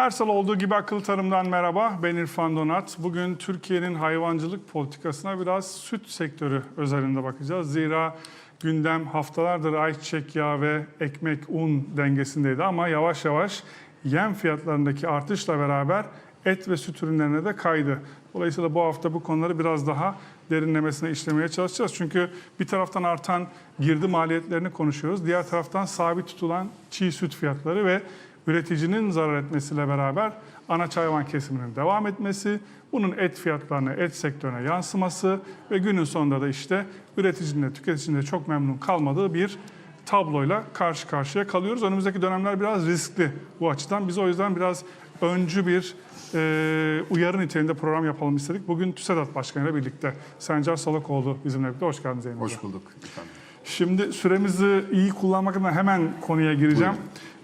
Her salı olduğu gibi akıllı tarımdan merhaba. Ben İrfan Donat. Bugün Türkiye'nin hayvancılık politikasına biraz süt sektörü özelinde bakacağız. Zira gündem haftalardır ayçiçek yağı ve ekmek un dengesindeydi ama yavaş yavaş yem fiyatlarındaki artışla beraber et ve süt ürünlerine de kaydı. Dolayısıyla bu hafta bu konuları biraz daha derinlemesine işlemeye çalışacağız. Çünkü bir taraftan artan girdi maliyetlerini konuşuyoruz. Diğer taraftan sabit tutulan çiğ süt fiyatları ve üreticinin zarar etmesiyle beraber anaç hayvan kesiminin devam etmesi, bunun et fiyatlarına, et sektörüne yansıması ve günün sonunda da işte üreticinin de tüketicinin de çok memnun kalmadığı bir tabloyla karşı karşıya kalıyoruz. Önümüzdeki dönemler biraz riskli bu açıdan. Biz o yüzden biraz öncü bir e, uyarı niteliğinde program yapalım istedik. Bugün TÜSEDAT Başkanı ile birlikte Sencer Salakoğlu bizimle birlikte. Hoş geldiniz Zeynep Hoş bulduk efendim. Şimdi süremizi iyi kullanmak adına hemen konuya gireceğim.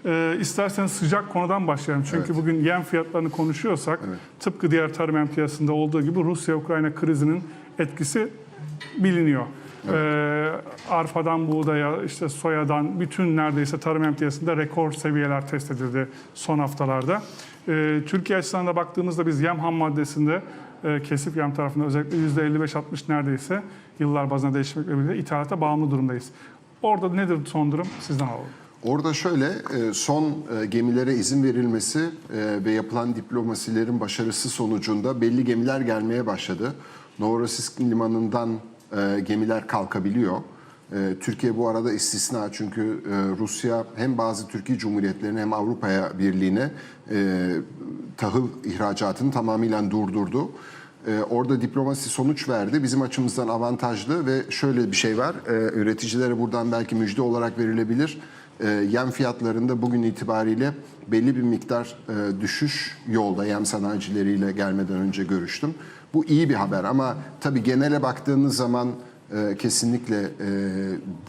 Ee, isterseniz sıcak konudan başlayalım. Çünkü Evet. bugün yem fiyatlarını konuşuyorsak Evet. tıpkı diğer tarım emtiyasında olduğu gibi Rusya-Ukrayna krizinin etkisi biliniyor. Ee, arpadan buğdaya, işte soyadan bütün neredeyse tarım emtiyasında rekor seviyeler test edildi son haftalarda. Ee, Türkiye açısından da baktığımızda biz yem ham maddesinde e, kesip yem tarafında özellikle %55-60 neredeyse yıllar bazında değişmekle birlikte ithalata bağımlı durumdayız. Orada nedir son durum? Sizden alalım. Orada şöyle e, son e, gemilere izin verilmesi e, ve yapılan diplomasilerin başarısı sonucunda belli gemiler gelmeye başladı. Novorossiysk limanından gemiler kalkabiliyor. Türkiye bu arada istisna çünkü Rusya hem bazı Türkiye Cumhuriyetlerine hem Avrupa'ya Birliği'ne tahıl ihracatını tamamıyla durdurdu. Orada diplomasi sonuç verdi. Bizim açımızdan avantajlı ve şöyle bir şey var. Üreticilere buradan belki müjde olarak verilebilir. Ee, yem fiyatlarında bugün itibariyle belli bir miktar e, düşüş yolda yem sanayicileriyle gelmeden önce görüştüm. Bu iyi bir haber ama tabii genele baktığınız zaman e, kesinlikle e,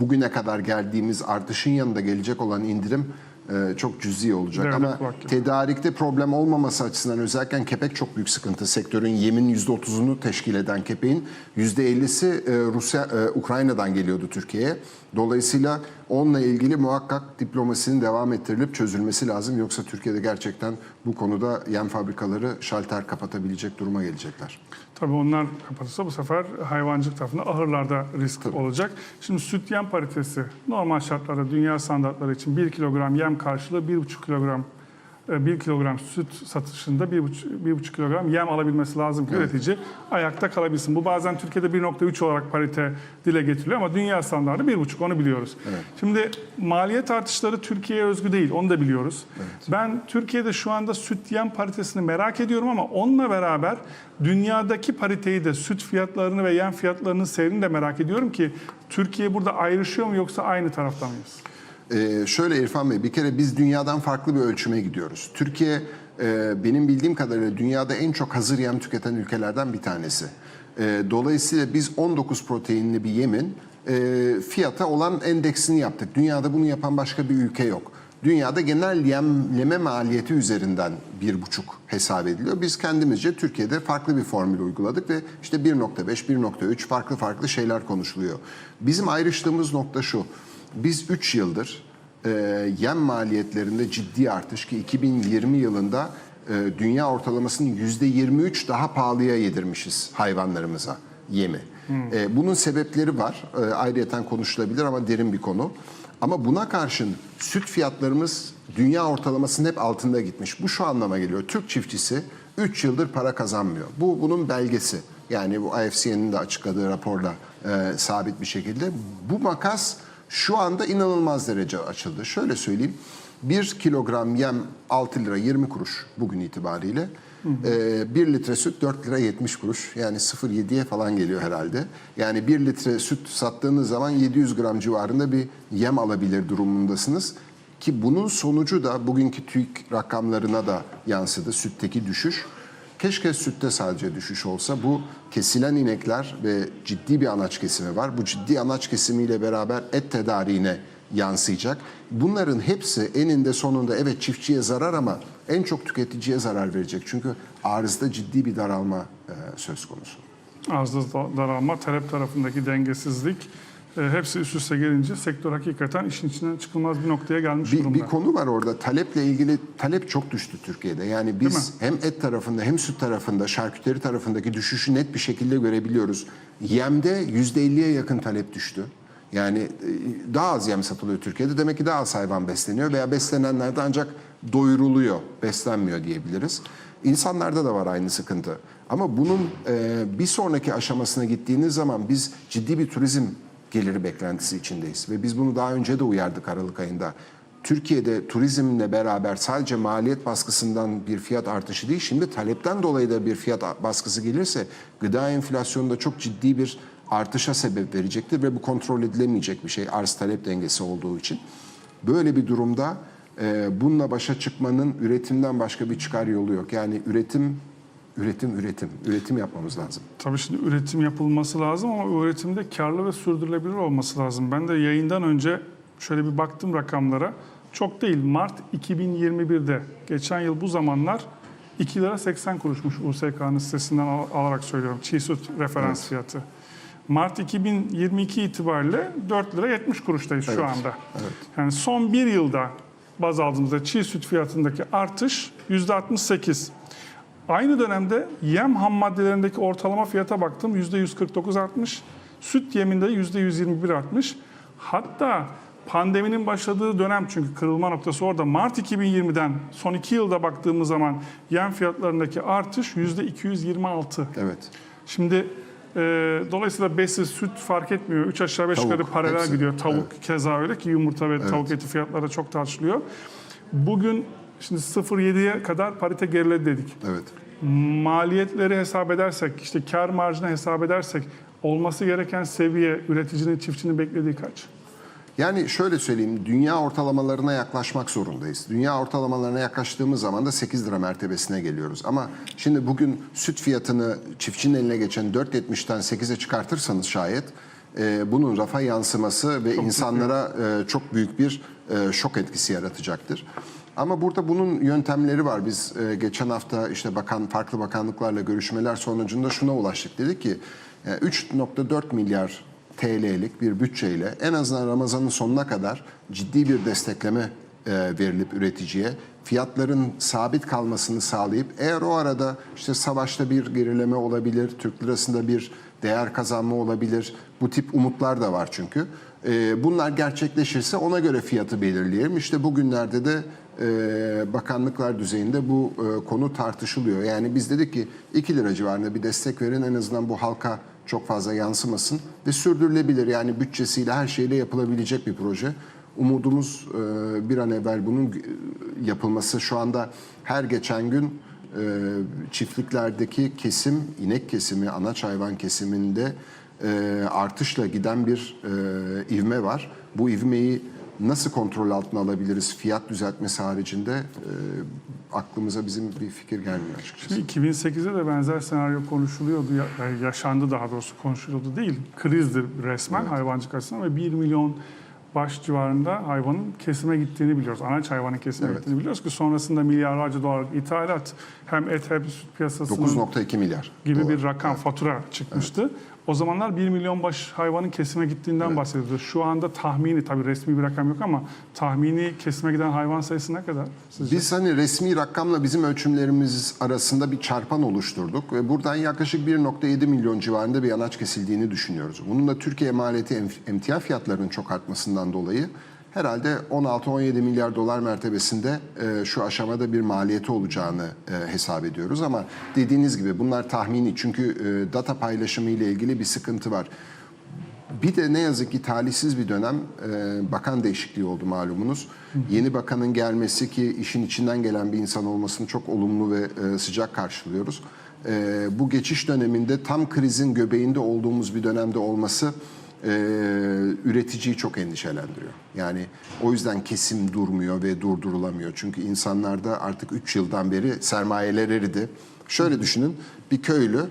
bugüne kadar geldiğimiz artışın yanında gelecek olan indirim e, çok cüzi olacak. Devlet ama gibi. tedarikte problem olmaması açısından özellikle kepek çok büyük sıkıntı. Sektörün yemin %30'unu teşkil eden kepeğin %50'si e, Rusya, e, Ukrayna'dan geliyordu Türkiye'ye. Dolayısıyla onunla ilgili muhakkak diplomasinin devam ettirilip çözülmesi lazım. Yoksa Türkiye'de gerçekten bu konuda yem fabrikaları şalter kapatabilecek duruma gelecekler. Tabii onlar kapatırsa bu sefer hayvancılık tarafında ahırlarda risk olacak. Şimdi süt yem paritesi normal şartlarda dünya standartları için 1 kilogram yem karşılığı 1,5 kilogram 1 kilogram süt satışında 1,5 1,5 kilogram yem alabilmesi lazım ki üretici ayakta kalabilsin. Bu bazen Türkiye'de 1,3 olarak parite dile getiriliyor ama dünya standartı 1,5 onu biliyoruz. Şimdi maliyet artışları Türkiye'ye özgü değil onu da biliyoruz. Ben Türkiye'de şu anda süt yem paritesini merak ediyorum ama onunla beraber dünyadaki pariteyi de süt fiyatlarını ve yem fiyatlarının seyrini de merak ediyorum ki Türkiye burada ayrışıyor mu yoksa aynı tarafta mıyız? Ee, şöyle İrfan Bey, bir kere biz dünyadan farklı bir ölçüme gidiyoruz. Türkiye e, benim bildiğim kadarıyla dünyada en çok hazır yem tüketen ülkelerden bir tanesi. E, dolayısıyla biz 19 proteinli bir yemin e, fiyata olan endeksini yaptık. Dünyada bunu yapan başka bir ülke yok. Dünyada genel yemleme maliyeti üzerinden bir buçuk hesap ediliyor. Biz kendimizce Türkiye'de farklı bir formül uyguladık ve işte 1.5, 1.3 farklı farklı şeyler konuşuluyor. Bizim ayrıştığımız nokta şu. Biz 3 yıldır e, yem maliyetlerinde ciddi artış ki 2020 yılında e, dünya ortalamasının %23 daha pahalıya yedirmişiz hayvanlarımıza yemi. E, bunun sebepleri var. E, ayrıyeten konuşulabilir ama derin bir konu. Ama buna karşın süt fiyatlarımız dünya ortalamasının hep altında gitmiş. Bu şu anlama geliyor. Türk çiftçisi 3 yıldır para kazanmıyor. Bu bunun belgesi. Yani bu IFCN'in de açıkladığı raporla e, sabit bir şekilde. Bu makas şu anda inanılmaz derece açıldı. Şöyle söyleyeyim. 1 kilogram yem 6 lira 20 kuruş bugün itibariyle. 1 litre süt 4 lira 70 kuruş. Yani 0.7'ye falan geliyor herhalde. Yani 1 litre süt sattığınız zaman 700 gram civarında bir yem alabilir durumundasınız. Ki bunun sonucu da bugünkü TÜİK rakamlarına da yansıdı. Sütteki düşüş. Keşke sütte sadece düşüş olsa. Bu kesilen inekler ve ciddi bir anaç kesimi var. Bu ciddi anaç kesimiyle beraber et tedariğine yansıyacak. Bunların hepsi eninde sonunda evet çiftçiye zarar ama en çok tüketiciye zarar verecek. Çünkü arzda ciddi bir daralma e, söz konusu. Arzda daralma, talep tarafındaki dengesizlik e, hepsi üst üste gelince sektör hakikaten işin içinden çıkılmaz bir noktaya gelmiş Bir, durumda. bir konu var orada. Taleple ilgili talep çok düştü Türkiye'de. Yani biz hem et tarafında hem süt tarafında, şarküteri tarafındaki düşüşü net bir şekilde görebiliyoruz. Yemde %50'ye yakın talep düştü. Yani e, daha az yem satılıyor Türkiye'de. Demek ki daha az hayvan besleniyor veya beslenenler de ancak doyuruluyor, beslenmiyor diyebiliriz. İnsanlarda da var aynı sıkıntı. Ama bunun e, bir sonraki aşamasına gittiğiniz zaman biz ciddi bir turizm geliri beklentisi içindeyiz. Ve biz bunu daha önce de uyardık Aralık ayında. Türkiye'de turizmle beraber sadece maliyet baskısından bir fiyat artışı değil, şimdi talepten dolayı da bir fiyat baskısı gelirse gıda enflasyonunda çok ciddi bir artışa sebep verecektir ve bu kontrol edilemeyecek bir şey arz talep dengesi olduğu için. Böyle bir durumda e, bununla başa çıkmanın üretimden başka bir çıkar yolu yok. Yani üretim, üretim, üretim, üretim yapmamız lazım. Tabii şimdi üretim yapılması lazım ama üretimde karlı ve sürdürülebilir olması lazım. Ben de yayından önce şöyle bir baktım rakamlara. Çok değil Mart 2021'de geçen yıl bu zamanlar 2 lira 80 kuruşmuş USK'nın sitesinden al- alarak söylüyorum. Çiğ süt referans Evet. fiyatı. Mart 2022 itibariyle 4 lira 70 kuruştayız şu Evet, anda. evet. Yani son bir yılda baz aldığımızda çiğ süt fiyatındaki artış %68. Aynı dönemde yem ham maddelerindeki ortalama fiyata baktım %149 artmış. Süt yeminde %121 artmış. Hatta pandeminin başladığı dönem çünkü kırılma noktası orada Mart 2020'den son iki yılda baktığımız zaman yem fiyatlarındaki artış %226. Evet. Şimdi e, dolayısıyla besiz süt fark etmiyor. Üç aşağı beş Tavuk, yukarı paralel hepsi. gidiyor. Tavuk keza öyle ki yumurta ve tavuk eti fiyatları çok tartışılıyor. Bugün şimdi 0.7'ye kadar parite geriledi dedik. Evet. Maliyetleri hesap edersek, işte kar marjını hesap edersek olması gereken seviye üreticinin, çiftçinin beklediği kaç? Yani şöyle söyleyeyim, dünya ortalamalarına yaklaşmak zorundayız. Dünya ortalamalarına yaklaştığımız zaman da 8 lira mertebesine geliyoruz. Ama şimdi bugün süt fiyatını çiftçinin eline geçen 4.70'ten 8'e çıkartırsanız şayet e, bunun rafa yansıması ve insanlara e, çok büyük bir e, şok etkisi yaratacaktır. Ama burada bunun yöntemleri var. Biz e, geçen hafta işte bakan farklı bakanlıklarla görüşmeler sonucunda şuna ulaştık. Dedik ki e, 3.4 milyar TL'lik bir bütçeyle en azından Ramazan'ın sonuna kadar ciddi bir destekleme e, verilip üreticiye fiyatların sabit kalmasını sağlayıp eğer o arada işte savaşta bir gerileme olabilir, Türk lirasında bir değer kazanma olabilir. Bu tip umutlar da var çünkü. E, bunlar gerçekleşirse ona göre fiyatı belirleyelim. İşte bugünlerde de e, bakanlıklar düzeyinde bu e, konu tartışılıyor. Yani biz dedik ki 2 lira civarında bir destek verin en azından bu halka çok fazla yansımasın ve sürdürülebilir yani bütçesiyle her şeyle yapılabilecek bir proje. Umudumuz e, bir an evvel bunun e, yapılması. Şu anda her geçen gün e, çiftliklerdeki kesim, inek kesimi, anaç hayvan kesiminde e, artışla giden bir e, ivme var. Bu ivmeyi nasıl kontrol altına alabiliriz fiyat düzeltmesi haricinde e, aklımıza bizim bir fikir gelmiyor açıkçası. Şimdi 2008'de de benzer senaryo konuşuluyordu, ya- yaşandı daha doğrusu konuşuluyordu değil. Krizdir resmen hayvancılık açısından ve 1 milyon baş civarında hayvanın kesime gittiğini biliyoruz. Anaç hayvanın kesime Evet. gittiğini biliyoruz ki sonrasında milyarlarca dolar ithalat hem et hem süt piyasasının 9.2 milyar gibi dolar. bir rakam fatura çıkmıştı. O zamanlar 1 milyon baş hayvanın kesime gittiğinden bahsediyordu. Şu anda tahmini tabii resmi bir rakam yok ama tahmini kesime giden hayvan sayısı ne kadar sizce? Biz hani resmi rakamla bizim ölçümlerimiz arasında bir çarpan oluşturduk ve buradan yaklaşık 1.7 milyon civarında bir anaç kesildiğini düşünüyoruz. Bunun da Türkiye maliyeti em- emtia fiyatlarının çok artmasından dolayı herhalde 16-17 milyar dolar mertebesinde e, şu aşamada bir maliyeti olacağını e, hesap ediyoruz. Ama dediğiniz gibi bunlar tahmini çünkü e, data paylaşımı ile ilgili bir sıkıntı var. Bir de ne yazık ki talihsiz bir dönem e, bakan değişikliği oldu malumunuz. Yeni bakanın gelmesi ki işin içinden gelen bir insan olmasını çok olumlu ve e, sıcak karşılıyoruz. E, bu geçiş döneminde tam krizin göbeğinde olduğumuz bir dönemde olması e, üreticiyi çok endişelendiriyor. Yani o yüzden kesim durmuyor ve durdurulamıyor. Çünkü insanlarda artık 3 yıldan beri sermayeler eridi. Şöyle düşünün bir köylü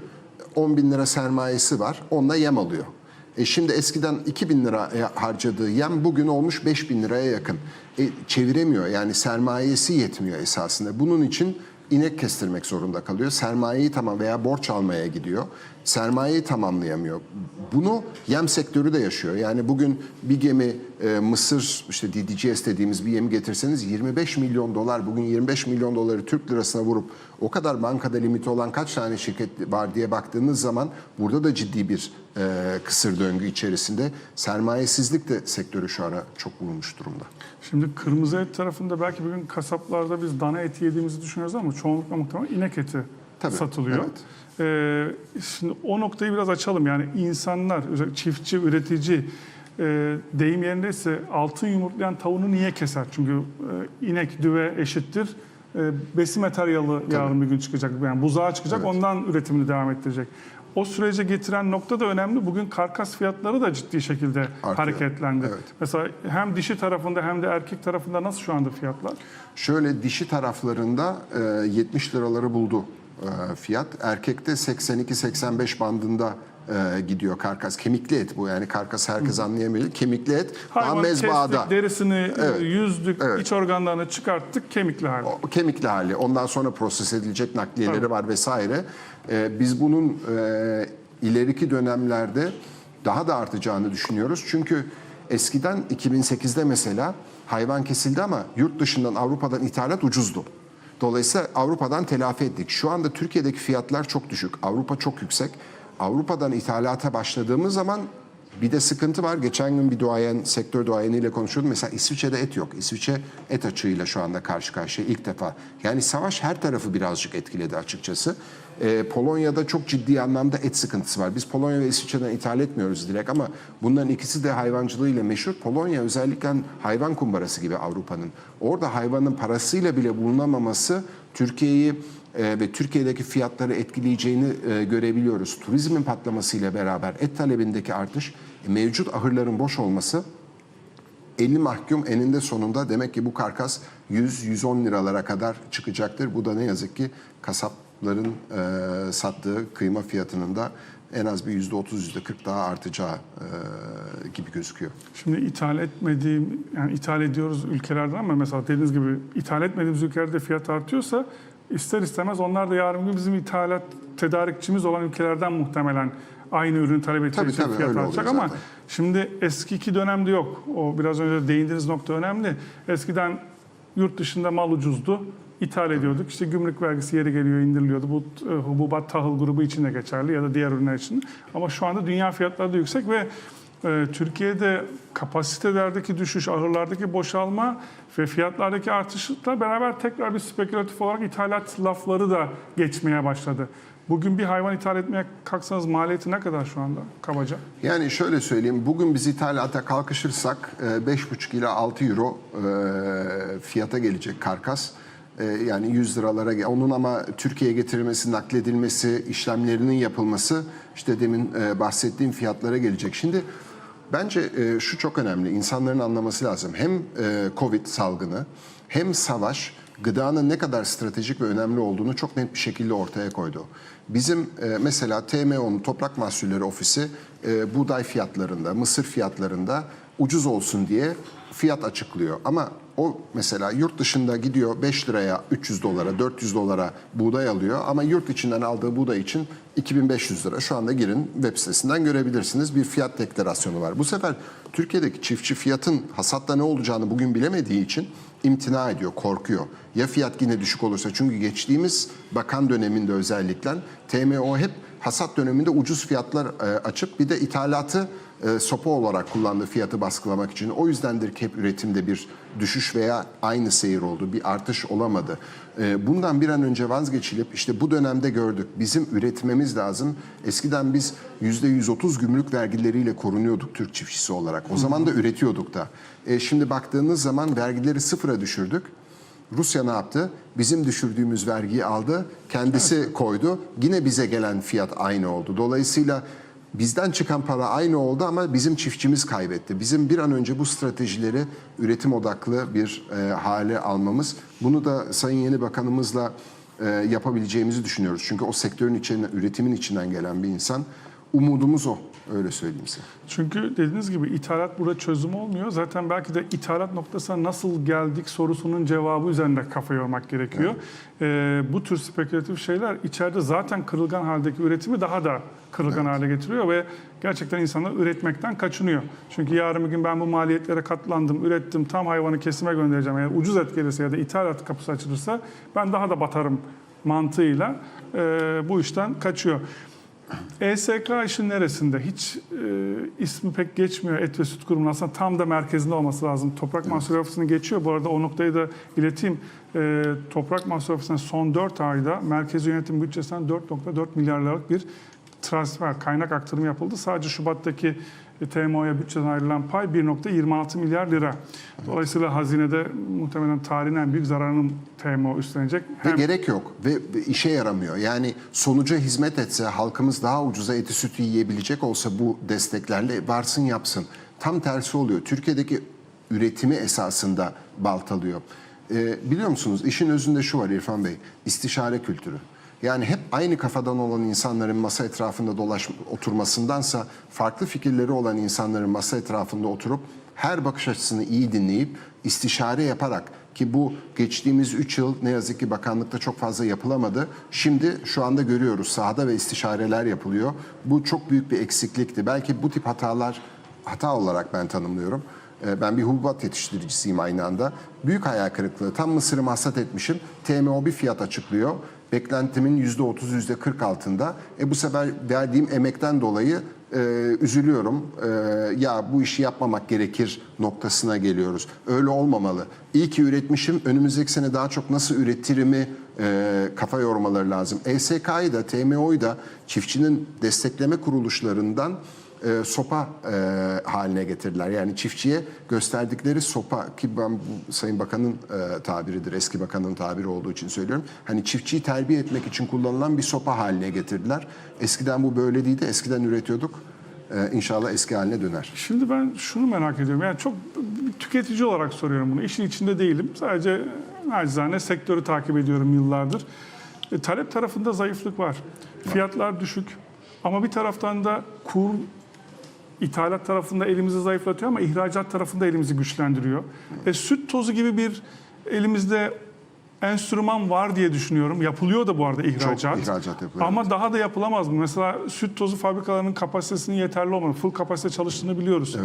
10 bin lira sermayesi var onunla yem alıyor. E şimdi eskiden 2000 lira harcadığı yem bugün olmuş 5000 liraya yakın. E, çeviremiyor yani sermayesi yetmiyor esasında. Bunun için inek kestirmek zorunda kalıyor. Sermayeyi tamam veya borç almaya gidiyor. Sermayeyi tamamlayamıyor. Bunu yem sektörü de yaşıyor. Yani bugün bir gemi e, Mısır işte DDGS dediğimiz bir gemi getirseniz 25 milyon dolar bugün 25 milyon doları Türk lirasına vurup o kadar bankada limiti olan kaç tane şirket var diye baktığınız zaman burada da ciddi bir e, kısır döngü içerisinde sermayesizlik de sektörü şu ara çok vurmuş durumda. Şimdi kırmızı et tarafında belki bugün kasaplarda biz dana eti yediğimizi düşünüyoruz ama çoğunlukla muhtemelen inek eti Tabii, satılıyor. evet. Ee, şimdi o noktayı biraz açalım. Yani insanlar, özellikle çiftçi, üretici e, deyim yerindeyse altın yumurtlayan tavuğunu niye keser? Çünkü e, inek, düve eşittir. E, besi materyalı yarın bir gün çıkacak. Yani buzağa çıkacak, Evet. ondan üretimini devam ettirecek. O sürece getiren nokta da önemli. Bugün karkas fiyatları da ciddi şekilde Artıyor. hareketlendi. Evet. Mesela hem dişi tarafında hem de erkek tarafında nasıl şu anda fiyatlar? Şöyle dişi taraflarında e, 70 liraları buldu e, fiyat. Erkekte 82-85 bandında e, gidiyor karkas. Kemikli et bu yani karkas herkes anlayamıyor. Kemikli et daha Hayvan mezbahada. kestik, derisini Evet. yüzdük, Evet. iç organlarını çıkarttık, kemikli hali. O kemikli hali. Ondan sonra proses edilecek nakliyeleri var vesaire. Ee, biz bunun e, ileriki dönemlerde daha da artacağını düşünüyoruz. Çünkü eskiden 2008'de mesela hayvan kesildi ama yurt dışından Avrupa'dan ithalat ucuzdu. Dolayısıyla Avrupa'dan telafi ettik. Şu anda Türkiye'deki fiyatlar çok düşük. Avrupa çok yüksek. Avrupa'dan ithalata başladığımız zaman bir de sıkıntı var. Geçen gün bir duayen, sektör duayeniyle konuşuyordum. Mesela İsviçre'de et yok. İsviçre et açığıyla şu anda karşı karşıya ilk defa. Yani savaş her tarafı birazcık etkiledi açıkçası. Ee, Polonya'da çok ciddi anlamda et sıkıntısı var. Biz Polonya ve İsviçre'den ithal etmiyoruz direkt ama bunların ikisi de hayvancılığıyla meşhur. Polonya özellikle hayvan kumbarası gibi Avrupa'nın. Orada hayvanın parasıyla bile bulunamaması Türkiye'yi e, ve Türkiye'deki fiyatları etkileyeceğini e, görebiliyoruz. Turizmin patlamasıyla beraber et talebindeki artış, e, mevcut ahırların boş olması eli mahkum eninde sonunda demek ki bu karkas 100-110 liralara kadar çıkacaktır. Bu da ne yazık ki kasapların e, sattığı kıyma fiyatının da en az bir %30, %40 daha artacağı e, gibi gözüküyor. Şimdi ithal etmediğim, yani ithal ediyoruz ülkelerden ama mesela dediğiniz gibi ithal etmediğimiz ülkelerde fiyat artıyorsa ister istemez onlar da yarın gün bizim ithalat tedarikçimiz olan ülkelerden muhtemelen aynı ürünü talep edecek Tabii, için fiyat artacak ama zaten. şimdi eskiki dönemde yok. O biraz önce değindiğiniz nokta önemli. Eskiden yurt dışında mal ucuzdu. İthal ediyorduk. İşte gümrük vergisi yeri geliyor indiriliyordu. Bu e, hububat tahıl grubu için de geçerli ya da diğer ürünler için. Ama şu anda dünya fiyatları da yüksek ve e, Türkiye'de kapasitelerdeki düşüş, ahırlardaki boşalma ve fiyatlardaki artışla beraber tekrar bir spekülatif olarak ithalat lafları da geçmeye başladı. Bugün bir hayvan ithal etmeye kalksanız maliyeti ne kadar şu anda kabaca? Yani şöyle söyleyeyim, bugün biz ithalata kalkışırsak e, 5,5 ila 6 euro e, fiyata gelecek karkas. E, Yani 100 liralara, onun ama Türkiye'ye getirilmesi, nakledilmesi, işlemlerinin yapılması işte demin e, bahsettiğim fiyatlara gelecek. Şimdi bence e, şu çok önemli, insanların anlaması lazım. Hem e, Covid salgını hem savaş gıdanın ne kadar stratejik ve önemli olduğunu çok net bir şekilde ortaya koydu. Bizim mesela TMO'nun Toprak Mahsulleri Ofisi e, buğday fiyatlarında, mısır fiyatlarında ucuz olsun diye fiyat açıklıyor. Ama o mesela yurt dışında gidiyor 5 liraya 300 dolara 400 dolara buğday alıyor ama yurt içinden aldığı buğday için 2500 lira. Şu anda girin web sitesinden görebilirsiniz bir fiyat deklarasyonu var. Bu sefer Türkiye'deki çiftçi fiyatın hasatta ne olacağını bugün bilemediği için imtina ediyor, korkuyor. Ya fiyat yine düşük olursa çünkü geçtiğimiz bakan döneminde özellikle TMO hep hasat döneminde ucuz fiyatlar e, açıp bir de ithalatı e, sopa olarak kullandığı fiyatı baskılamak için. O yüzdendir ki hep üretimde bir düşüş veya aynı seyir oldu, bir artış olamadı. E, bundan bir an önce vazgeçilip işte bu dönemde gördük. Bizim üretmemiz lazım. Eskiden biz %130 gümrük vergileriyle korunuyorduk Türk çiftçisi olarak. O zaman da üretiyorduk da. E, şimdi baktığınız zaman vergileri sıfıra düşürdük. Rusya ne yaptı? Bizim düşürdüğümüz vergiyi aldı, kendisi koydu. Yine bize gelen fiyat aynı oldu. Dolayısıyla bizden çıkan para aynı oldu ama bizim çiftçimiz kaybetti. Bizim bir an önce bu stratejileri üretim odaklı bir e, hale almamız. Bunu da Sayın Yeni Bakanımızla e, yapabileceğimizi düşünüyoruz. Çünkü o sektörün içinden, üretimin içinden gelen bir insan. Umudumuz o. Öyle söyleyeyim size. Çünkü dediğiniz gibi ithalat burada çözüm olmuyor. Zaten belki de ithalat noktasına nasıl geldik sorusunun cevabı üzerinde kafa yormak gerekiyor. Ee, bu tür spekülatif şeyler içeride zaten kırılgan haldeki üretimi daha da kırılgan hale getiriyor ve gerçekten insanlar üretmekten kaçınıyor. Çünkü yarın bir gün ben bu maliyetlere katlandım, ürettim, tam hayvanı kesime göndereceğim. Yani ucuz et gelirse ya da ithalat kapısı açılırsa ben daha da batarım mantığıyla e, bu işten kaçıyor. ESK işin neresinde? Hiç e, ismi pek geçmiyor Et ve Süt Kurumu'nun aslında tam da merkezinde olması lazım. Toprak Mahsulü Ofisi'ni geçiyor. Bu arada o noktayı da ileteyim. E, Toprak Mahsulü Ofisi'ne son 4 ayda merkezi yönetim bütçesinden 4.4 milyar liralık bir transfer, kaynak aktarımı yapıldı. Sadece Şubat'taki TMO'ya bütçeden ayrılan pay 1.26 milyar lira. Dolayısıyla hazinede muhtemelen tarihin en büyük zararını TMO üstlenecek. Ve Hem gerek yok ve ve işe yaramıyor. Yani sonuca hizmet etse, halkımız daha ucuza eti sütü yiyebilecek olsa bu desteklerle varsın yapsın. Tam tersi oluyor. Türkiye'deki üretimi esasında baltalıyor. Ee, biliyor musunuz işin özünde şu var İrfan Bey, istişare kültürü. Yani hep aynı kafadan olan insanların masa etrafında dolaş oturmasındansa farklı fikirleri olan insanların masa etrafında oturup her bakış açısını iyi dinleyip istişare yaparak ki bu geçtiğimiz 3 yıl ne yazık ki bakanlıkta çok fazla yapılamadı. Şimdi şu anda görüyoruz sahada ve istişareler yapılıyor. Bu çok büyük bir eksiklikti. Belki bu tip hatalar hata olarak ben tanımlıyorum. Ee, Ben bir hububat yetiştiricisiyim aynı anda. Büyük hayal kırıklığı. Tam mısırımı hasat etmişim. TMO bir fiyat açıklıyor. Beklentimin %30, %40 altında. E bu sefer verdiğim emekten dolayı e, üzülüyorum. E, ya bu işi yapmamak gerekir noktasına geliyoruz. Öyle olmamalı. İyi ki üretmişim. Önümüzdeki sene daha çok nasıl üretirimi e, kafa yormaları lazım. ESK'yı da TMO'yu da çiftçinin destekleme kuruluşlarından e, sopa e, haline getirdiler. Yani çiftçiye gösterdikleri sopa ki ben bu Sayın Bakan'ın e, tabiridir, eski bakanın tabiri olduğu için söylüyorum. Hani çiftçiyi terbiye etmek için kullanılan bir sopa haline getirdiler. Eskiden bu böyle değildi, eskiden üretiyorduk. E, inşallah eski haline döner. Şimdi ben şunu merak ediyorum. Yani çok tüketici olarak soruyorum bunu. İşin içinde değilim. Sadece nacizane sektörü takip ediyorum yıllardır. E, talep tarafında zayıflık var. Fiyatlar düşük. Ama bir taraftan da kur ithalat tarafında elimizi zayıflatıyor ama ihracat tarafında elimizi güçlendiriyor. E, süt tozu gibi bir elimizde enstrüman var diye düşünüyorum. Yapılıyor da bu arada ihracat. ihracat yapılıyor, Ama daha da yapılamaz mı? Mesela süt tozu fabrikalarının kapasitesinin yeterli olmadığı, full kapasite çalıştığını biliyoruz.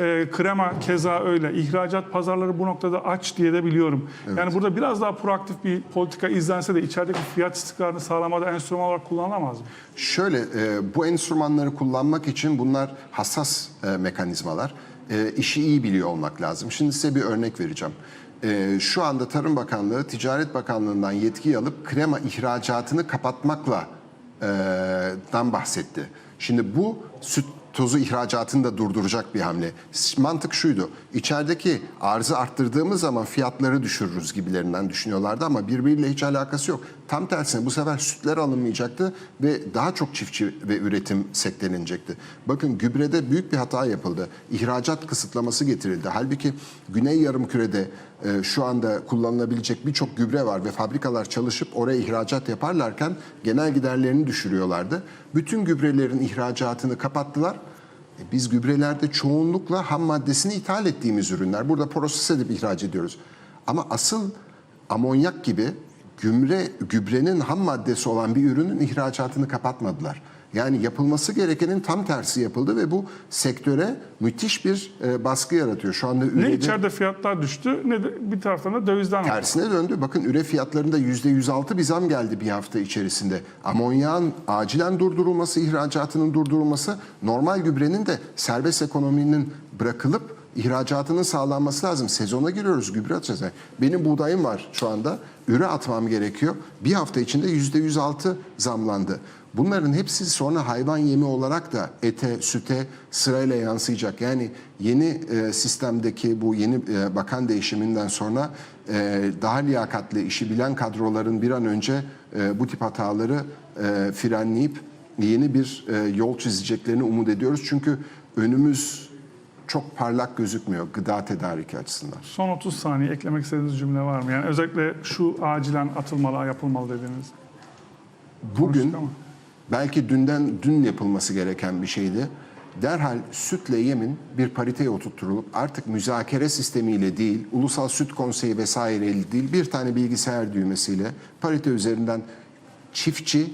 Ee, krema keza öyle. İhracat pazarları bu noktada aç diye de biliyorum. Yani burada biraz daha proaktif bir politika izlense de içerideki fiyat istikrarını sağlamada enstrüman olarak kullanılamaz mı? Şöyle e, bu enstrümanları kullanmak için bunlar hassas e, mekanizmalar. E, işi iyi biliyor olmak lazım. Şimdi size bir örnek vereceğim. E, şu anda Tarım Bakanlığı Ticaret Bakanlığı'ndan yetki alıp krema ihracatını kapatmakla e, dan bahsetti. Şimdi bu süt tozu ihracatını da durduracak bir hamle. Mantık şuydu. İçerideki arzı arttırdığımız zaman fiyatları düşürürüz gibilerinden düşünüyorlardı ama birbiriyle hiç alakası yok. Tam tersine bu sefer sütler alınmayacaktı ve daha çok çiftçi ve üretim sektelenecekti. Bakın gübrede büyük bir hata yapıldı. İhracat kısıtlaması getirildi. Halbuki Güney Yarımküre'de e, şu anda kullanılabilecek birçok gübre var ve fabrikalar çalışıp oraya ihracat yaparlarken genel giderlerini düşürüyorlardı. Bütün gübrelerin ihracatını kapattılar. E, Biz gübrelerde çoğunlukla ham maddesini ithal ettiğimiz ürünler. Burada proses edip ihraç ediyoruz. Ama asıl amonyak gibi gübre gübrenin ham maddesi olan bir ürünün ihracatını kapatmadılar. Yani yapılması gerekenin tam tersi yapıldı ve bu sektöre müthiş bir e, baskı yaratıyor. Şu anda Ne ürede içeride fiyatlar düştü ne de bir taraftan da dövizden tersine döndü. Bakın üre fiyatlarında %106 bir zam geldi bir hafta içerisinde. Amonyağın acilen durdurulması, ihracatının durdurulması, normal gübrenin de serbest ekonominin bırakılıp ihracatının sağlanması lazım. Sezona giriyoruz, gübre atacağız. Yani Benim buğdayım var şu anda. Üre atmam gerekiyor. Bir hafta içinde %106 zamlandı. Bunların hepsi sonra hayvan yemi olarak da ete, süte sırayla yansıyacak. Yani yeni e, sistemdeki bu yeni e, bakan değişiminden sonra e, daha liyakatli, işi bilen kadroların bir an önce e, bu tip hataları e, frenleyip yeni bir e, yol çizeceklerini umut ediyoruz. Çünkü önümüz çok parlak gözükmüyor gıda tedariki açısından. Son 30 saniye eklemek istediğiniz cümle var mı? Yani özellikle şu acilen atılmalı, yapılmalı dediğiniz. Bugün ama. Belki dünden dün yapılması gereken bir şeydi. Derhal sütle yemin bir pariteye oturtturulup artık müzakere sistemiyle değil, ulusal süt konseyi vesaireyle değil, bir tane bilgisayar düğmesiyle parite üzerinden çiftçi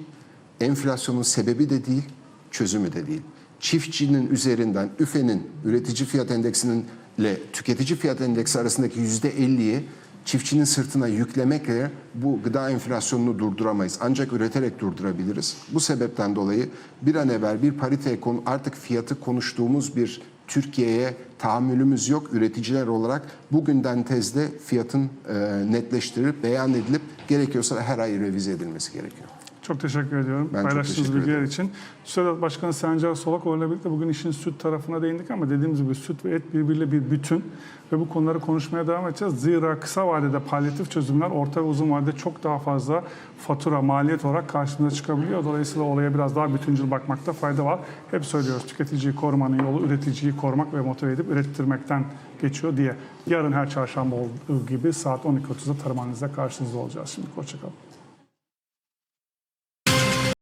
enflasyonun sebebi de değil, çözümü de değil. Çiftçinin üzerinden üfenin üretici fiyat endeksinin ile tüketici fiyat endeksi arasındaki yüzde 50'yi çiftçinin sırtına yüklemekle bu gıda enflasyonunu durduramayız. Ancak üreterek durdurabiliriz. Bu sebepten dolayı bir an evvel bir parite konu artık fiyatı konuştuğumuz bir Türkiye'ye tahammülümüz yok. Üreticiler olarak bugünden tezde fiyatın e, netleştirilip beyan edilip gerekiyorsa her ay revize edilmesi gerekiyor. Çok teşekkür ediyorum Ben paylaştığınız teşekkür bilgiler ederim. için. TÜSEDAT Başkanı Sencer Solakoğlu ile birlikte bugün işin süt tarafına değindik ama dediğimiz gibi süt ve et birbiriyle bir bütün ve bu konuları konuşmaya devam edeceğiz. Zira kısa vadede palyatif çözümler orta ve uzun vadede çok daha fazla fatura, maliyet olarak karşımıza çıkabiliyor. Dolayısıyla olaya biraz daha bütüncül bakmakta fayda var. Hep söylüyoruz tüketiciyi korumanın yolu üreticiyi korumak ve motive edip ürettirmekten geçiyor diye. Yarın her çarşamba olduğu gibi saat 12.30'da tarım karşınızda olacağız. Şimdi hoşçakalın.